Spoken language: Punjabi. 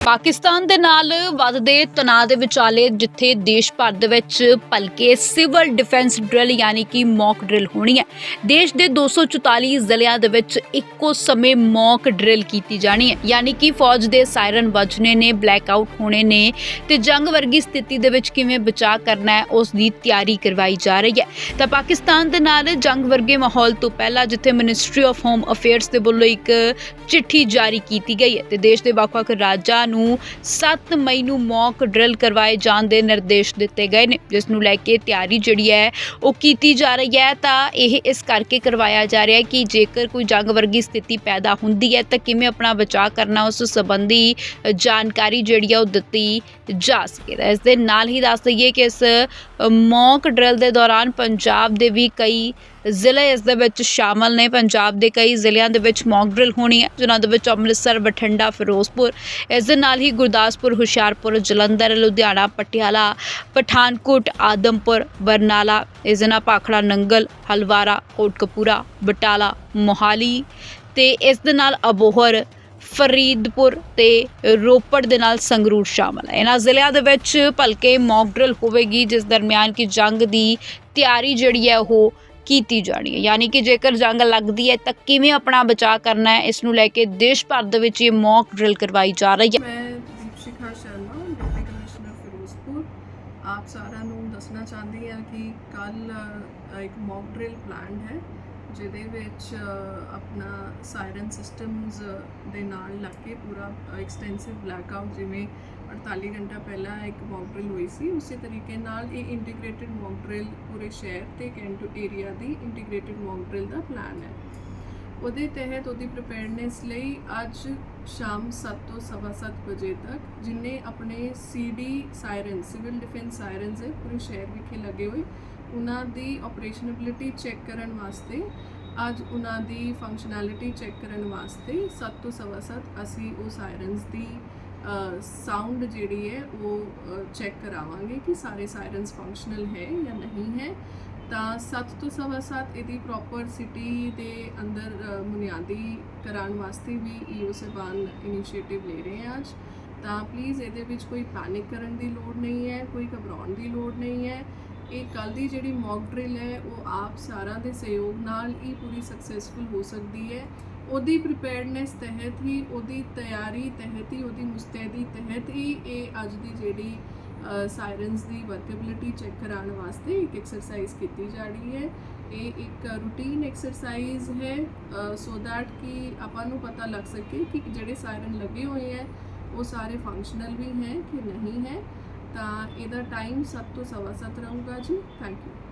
ਪਾਕਿਸਤਾਨ ਦੇ ਨਾਲ ਵੱਧਦੇ ਤਣਾਅ ਦੇ ਵਿਚਾਲੇ ਜਿੱਥੇ ਦੇਸ਼ ਭਰ ਦੇ ਵਿੱਚ ਭਲਕੇ ਸਿਵਲ ਡਿਫੈਂਸ ਡਰਿਲ ਯਾਨੀ ਕਿ ਮੌਕ ਡਰਿਲ ਹੋਣੀ ਹੈ। ਦੇਸ਼ ਦੇ 244 ਜ਼ਿਲ੍ਹਿਆਂ ਦੇ ਵਿੱਚ ਇੱਕੋ ਸਮੇਂ ਮੌਕ ਡਰਿਲ ਕੀਤੀ ਜਾਣੀ ਹੈ। ਯਾਨੀ ਕਿ ਫੌਜ ਦੇ ਸਾਇਰਨ ਵੱਜਣੇ ਨੇ, ਬਲੈਕ ਆਊਟ ਹੋਣੇ ਨੇ ਤੇ ਜੰਗ ਵਰਗੀ ਸਥਿਤੀ ਦੇ ਵਿੱਚ ਕਿਵੇਂ ਬਚਾਅ ਕਰਨਾ ਹੈ, ਉਸ ਦੀ ਤਿਆਰੀ ਕਰਵਾਈ ਜਾ ਰਹੀ ਹੈ। ਤਾਂ ਪਾਕਿਸਤਾਨ ਦੇ ਨਾਲ ਜੰਗ ਵਰਗੇ ਮਾਹੌਲ ਤੋਂ ਪਹਿਲਾਂ ਜਿੱਥੇ ਮਿਨਿਸਟਰੀ ਆਫ ਹੋਮ ਅਫੇਅਰਸ ਦੇ ਵੱਲੋਂ ਇੱਕ ਚਿੱਠੀ ਜਾਰੀ ਕੀਤੀ ਗਈ ਹੈ ਤੇ ਦੇਸ਼ ਦੇ ਵੱਖ-ਵੱਖ ਰਾਜਾਂ ਨੂੰ 7 ਮਈ ਨੂੰ ਮੌਕ ਡਰਿਲ ਕਰਵਾਏ ਜਾਣ ਦੇ ਨਿਰਦੇਸ਼ ਦਿੱਤੇ ਗਏ ਨੇ, ਜਿਸ ਨੂੰ ਲੈ ਕੇ ਤਿਆਰੀ ਜਿਹੜੀ ਹੈ ਉਹ ਕੀਤੀ ਜਾ ਰਹੀ ਹੈ। ਤਾਂ ਇਹ ਇਸ ਕਰਕੇ ਕਰਵਾਇਆ ਜਾ ਰਿਹਾ ਹੈ ਕਿ ਜੇਕਰ ਕੋਈ ਜੰਗ ਵਰਗੀ ਸਥਿਤੀ ਪੈਦਾ ਹੁੰਦੀ ਹੈ, ਤਾਂ ਕਿਵੇਂ ਆਪਣਾ ਬਚਾਅ ਕਰਨਾ, ਉਸ ਸੰਬੰਧੀ ਜਾਣਕਾਰੀ ਜਿਹੜੀ ਹੈ ਉਹ ਦਿੱਤੀ ਜਾ ਸਕੇ। ਇਸ ਦੇ ਨਾਲ ਹੀ ਦੱਸ ਦਈਏ ਕਿ ਇਸ ਮੌਕ ਡਰਿਲ ਦੇ ਦੌਰਾਨ ਪੰਜਾਬ ਦੇ ਵੀ ਕਈ ਜ਼ਿਲ੍ਹੇ ਇਸ ਦੇ ਵਿੱਚ ਸ਼ਾਮਲ ਨੇ। ਪੰਜਾਬ ਦੇ ਕਈ ਜ਼ਿਲ੍ਹਿਆਂ ਦੇ ਵਿੱਚ ਮੌਕ ਡਰਿਲ ਹੋਣੀ ਹੈ, ਜਿਨ੍ਹਾਂ ਦੇ ਵਿੱਚ ਅੰਮ੍ਰਿਤਸਰ, ਬਠਿੰਡਾ, ਫਿਰੋਜ਼ਪੁਰ, ਇਸ ਦੇ ਨਾਲ ਹੀ ਗੁਰਦਾਸਪੁਰ, ਹੁਸ਼ਿਆਰਪੁਰ, ਜਲੰਧਰ, ਲੁਧਿਆਣਾ, ਪਟਿਆਲਾ, ਪਠਾਨਕੋਟ, ਆਦਮਪੁਰ, ਬਰਨਾਲਾ, ਇਸ ਦੇ ਨਾਲ ਭਾਖੜਾ, ਨੰਗਲ, ਹਲਵਾਰਾ, ਕੋਟਕਪੂਰਾ, ਬਟਾਲਾ, ਮੋਹਾਲੀ ਤੇ ਇਸ ਦੇ ਨਾਲ ਅਬੋਹਰ, ਫਰੀਦਪੁਰ ਤੇ ਰੋਪੜ ਦੇ ਨਾਲ ਸੰਗਰੂਰ ਸ਼ਾਮਲ ਹੈ। ਇਹਨਾਂ ਜ਼ਿਲ੍ਹਿਆਂ ਦੇ ਵਿੱਚ ਭਲਕੇ ਮੌਕ ਡਰਿਲ ਹੋਵੇਗੀ, ਜਿਸ ਦਰਮਿਆਨ ਕੀ ਜੰਗ ਦੀ ਤਿਆਰੀ ਜਿਹੜੀ ਹੈ ਉਹ ਕੀਤੀ ਜਾਣੀ ਹੈ। ਯਾਨੀ ਕਿ ਜੇਕਰ ਜੰਗ ਲੱਗਦੀ ਹੈ ਤਾਂ ਕਿਵੇਂ ਆਪਣਾ ਬਚਾਅ ਕਰਨਾ ਹੈ, ਇਸ ਨੂੰ ਲੈ ਕੇ ਦੇਸ਼ ਭਰ ਦੇ ਵਿੱਚ ਇਹ ਮੌਕ ਡਰਿਲ ਕਰਵਾਈ ਜਾ ਰਹੀ ਹੈ। ਮੈਂ ਦੀਪਸ਼ਿਖਾ ਸ਼ਰਮਾ, ਡਿਪਟੀ ਕਮਿਸ਼ਨਰ ਫਿਰੋਜ਼ਪੁਰ। ਆਪ ਸਾਰਿਆਂ ਨੂੰ ਦੱਸਣਾ ਚਾਹੁੰਦੀ ਹਾਂ ਕਿ ਕੱਲ ਇੱਕ ਮੌਕ ਡਰਿਲ ਪਲਾਨ ਹੈ। ਜਿਹਦੇ ਵਿੱਚ ਆਪਣਾ ਸਾਇਰਨ ਸਿਸਟਮਸ ਦੇ ਨਾਲ ਲੱਗ ਕੇ ਪੂਰਾ ਐਕਸਟੈਂਸਿਵ ਬਲੈਕਆਊਟ ਜਿਵੇਂ 48 ਘੰਟਾ ਪਹਿਲਾਂ ਇੱਕ ਮੌਕ ਡਰਿਲ ਹੋਈ ਸੀ, ਉਸੇ ਤਰੀਕੇ ਨਾਲ ਇਹ ਇੰਟੀਗ੍ਰੇਟਿਡ ਮੌਕ ਡਰਿਲ ਪੂਰੇ ਸ਼ਹਿਰ ਤੇ ਕੈਂਟੋ ਏਰੀਆ ਦੀ ਇੰਟੀਗ੍ਰੇਟਿਡ ਮੌਕ ਡਰਿਲ ਦਾ ਪਲਾਨ ਹੈ। ਉਹਦੇ ਤਹਿਤ ਉਹਦੀ ਪ੍ਰਿਪੇਅਰਨੈਸ ਲਈ ਅੱਜ ਸ਼ਾਮ 7 ਤੋਂ ਸਵਾ ਸੱਤ ਵਜੇ ਤੱਕ ਜਿਨੇ ਆਪਣੇ CD siren civil defence sirens ਹੈ, ਪੂਰੇ ਸ਼ਹਿਰ ਵਿਖੇ ਲੱਗੇ ਹੋਏ ਉਹਨਾਂ ਦੀ ਆਪਰੇਸ਼ਨੈਬਿਲਿਟੀ ਚੈੱਕ ਕਰਨ ਵਾਸਤੇ, ਅੱਜ ਉਹਨਾਂ ਦੀ ਫੰਕਸ਼ਨੈਲਿਟੀ ਚੈੱਕ ਕਰਨ ਵਾਸਤੇ 7 ਤੋਂ ਸਵਾ ਸੱਤ ਅਸੀਂ ਉਹ ਸਾਇਰਨਸ ਦੀ ਸਾਊਂਡ ਜਿਹੜੀ ਹੈ ਉਹ ਚੈੱਕ ਕਰਾਵਾਂਗੇ ਕਿ ਸਾਰੇ ਸਾਇਰਨਸ ਫੰਕਸ਼ਨਲ ਹੈ ਜਾਂ ਨਹੀਂ ਹੈ। ਤਾਂ 7 ਤੋਂ ਸਵਾ ਸੱਤ ਇਹਦੀ ਪ੍ਰੋਪਰ ਸਿਟੀ ਦੇ ਅੰਦਰ ਬੁਨਿਆਦੀ ਕਰਾਉਣ ਵਾਸਤੇ ਵੀ ਈਓ ਸਬਾਨ ਇਨੀਸ਼ੀਏਟਿਵ ਲੈ ਰਹੇ ਹਾਂ ਅੱਜ। ਤਾਂ ਪਲੀਜ਼ ਇਹਦੇ ਵਿੱਚ ਕੋਈ ਪੈਨਿਕ ਕਰਨ ਦੀ ਲੋੜ ਨਹੀਂ ਹੈ, ਕੋਈ ਘਬਰਾਉਣ ਦੀ ਲੋੜ ਨਹੀਂ ਹੈ। ਇਹ ਕੱਲ ਦੀ ਜਿਹੜੀ ਮੌਕ ਡਰਿਲ ਹੈ, ਉਹ ਆਪ ਸਾਰਿਆਂ ਦੇ ਸਹਿਯੋਗ ਨਾਲ ਹੀ ਪੂਰੀ ਸਕਸੈਸਫੁਲ ਹੋ ਸਕਦੀ ਹੈ। ਉਹਦੀ ਪ੍ਰਿਪੇਅਰਡਨੈਸ ਤਹਿਤ ਹੀ, ਉਹਦੀ ਤਿਆਰੀ ਤਹਿਤ ਹੀ, ਉਹਦੀ ਮੁਸਤੈਦੀ ਤਹਿਤ ਹੀ ਇਹ ਅੱਜ ਦੀ ਜਿਹੜੀ ਸਾਇਰਨਸ ਦੀ ਵਰਕੇਬਿਲਿਟੀ ਚੈੱਕ ਕਰਾਉਣ ਵਾਸਤੇ ਇੱਕ ਐਕਸਰਸਾਈਜ਼ ਕੀਤੀ ਜਾ ਰਹੀ ਹੈ। ਇਹ ਇੱਕ ਰੂਟੀਨ ਐਕਸਰਸਾਈਜ਼ ਹੈ ਸੋ ਦੈਟ ਕਿ ਆਪਾਂ ਨੂੰ ਪਤਾ ਲੱਗ ਸਕੇ ਕਿ ਜਿਹੜੇ ਸਾਇਰਨ ਲੱਗੇ ਹੋਏ ਹੈ, ਉਹ ਸਾਰੇ ਫੰਕਸ਼ਨਲ ਵੀ ਹੈ ਕਿ ਨਹੀਂ ਹੈ। ਤਾਂ ਇਹਦਾ ਟਾਈਮ 7 ਤੋਂ ਸਵਾ ਸੱਤ ਰਹੂਗਾ ਜੀ। Thank you